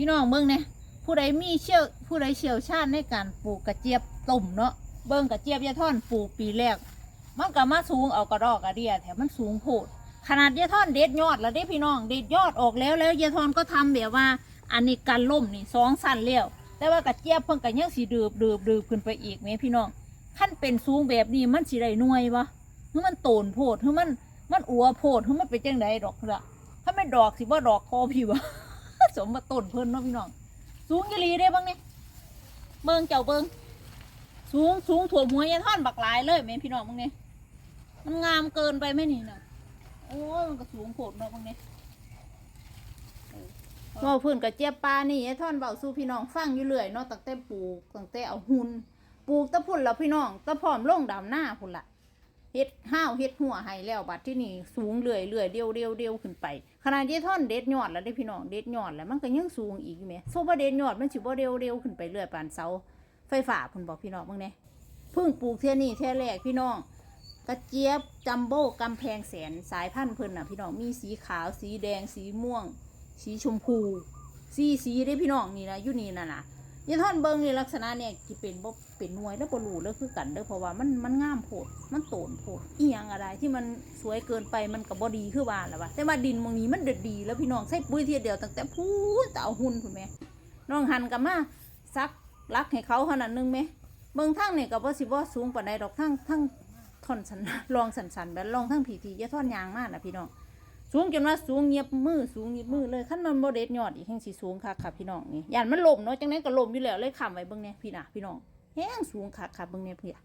พี่น้องเบิ่งเนี่ยผู้ใดมีเชี่ยวผู้ใดเชี่ยวชาญในการปลูกกระเจี๊ยบตุ่มเนาะเบิ่งกระเจี๊ยบยาท่อนปลูกปีแรกมันก็มาสูงเอากระดอกกระเดียแถมมันสูงโพดขนาดยาท่อนเด็ดยอดแล้วเด้พี่น้องเด็ดยอดออกแล้วแล้วยาท่อนก็ทำแบบว่า อันนี้กันล่มนี่สองสั้นแล้วแต่ว่ากระเจี๊ยบเพิ่งก็ยังสีดืบดืบดืบขึ้นไปอีกแหมพี่น้องขั้นเป็นสูงแบบนี้มันสิได้หน่วยบ่หรือมันโตนโพดหรือมันมันอัวโพดหรือมันเป็นจังไดดอกละถ้าไม่ดอกสิว่าดอกคอพี่วะ สมมาต้นเพิ่นเนาะพี่น้อง สูงยี่ลีได้บ้างเนี่ยเบิงเจ้าเบิงสูงสูงถั่วหัวยายท่อนบักหลายเลยแม่พี่น้องบ้างเนี่ยมันงามเกินไปไหมนี่นะโอ้มันก็สูงโผดเนาะบ้างเนี่ยเว่าเพื้นกับเจี๊ยบปลานี่ยายท่อนเบาสู่พี่น้องฟังอยู่เรื่อยเนาะตั้งแต่ปลูกตั้งแต่เอาหุ่นปลูกตะพุ่นแล้วพี่น้องตะพร้อมลงดำหน้าพุ่นละ เฮ็ดห้าวเฮ็ดหัวให้แล้วบัดที่นี่สูงเรื่อยเรื่อยเดียวเดียวเดียวขึ้นไปขนาดยายท่อนเด็ดยอดแล้วได้พี่น้องเด็ดยอดแล้วมันก็ยังสูงอีกอยู่แหมโซบ่เด็ดยอดมันสิบ่เร็วเร็วขึ้นไปเรื่อยปานเสาไฟฟ้าพุ่นบอกพี่น้องเบิ่งแหน่เพิ่งปลูกเท่นี้เท่แรกพี่น้องกระเจี๊ยบจัมโบ้กำแพงแสนสายพันธุ์เพิ่นน่ะพี่น้องมีสีขาวสีแดงสีม่วง สีชมพูสีสีได้พี่น้องนี่นะอยู่นี่น่ะนะ ยายท่อนเบิงนี่ลักษณะเนี่ยสิเป็นบ่เป็นหน่วยแล้วบ่รู้เลยคือกันเด้อเพราะว่ามันมันงามโพดมันโตนโพดอีหยังอะไรที่มันสวยเกินไปมันก็บ่ดีคือว่าล่ะว่าแต่ว่าดินมองนี้มันเด็ดดี แล้วพี่น้องใส่ปุ๋ยเทียเดียวตั้งแต่พูนแต่เอาหุ่นพุ่นแหม่น้องหันกับมาซักลักให้เขาขนาดนึงแหมเบิงทางนี่ก็บ่สิบ่สูงปานใดดอกทางทางท่อนสันลองสันสันๆแบบลองทั้งผีทีย่าท่อนยางมากนะพี่น้อง สูงจนว่าสูงเงียบมือสูงเงียบมือเลยขั้นนนโบเดดยอดอีกแห่งสีสูงค่ะค่ะพี่น้องนี่ยันมันลมเนาะจังนั้นก็ลมอยู่แล้วเลยขำไว้เบิ่งเนี่ยพี่น่ะพี่น้องแห้งสูงค่ะค่ะเบิ่งเนี่ยพี่อะ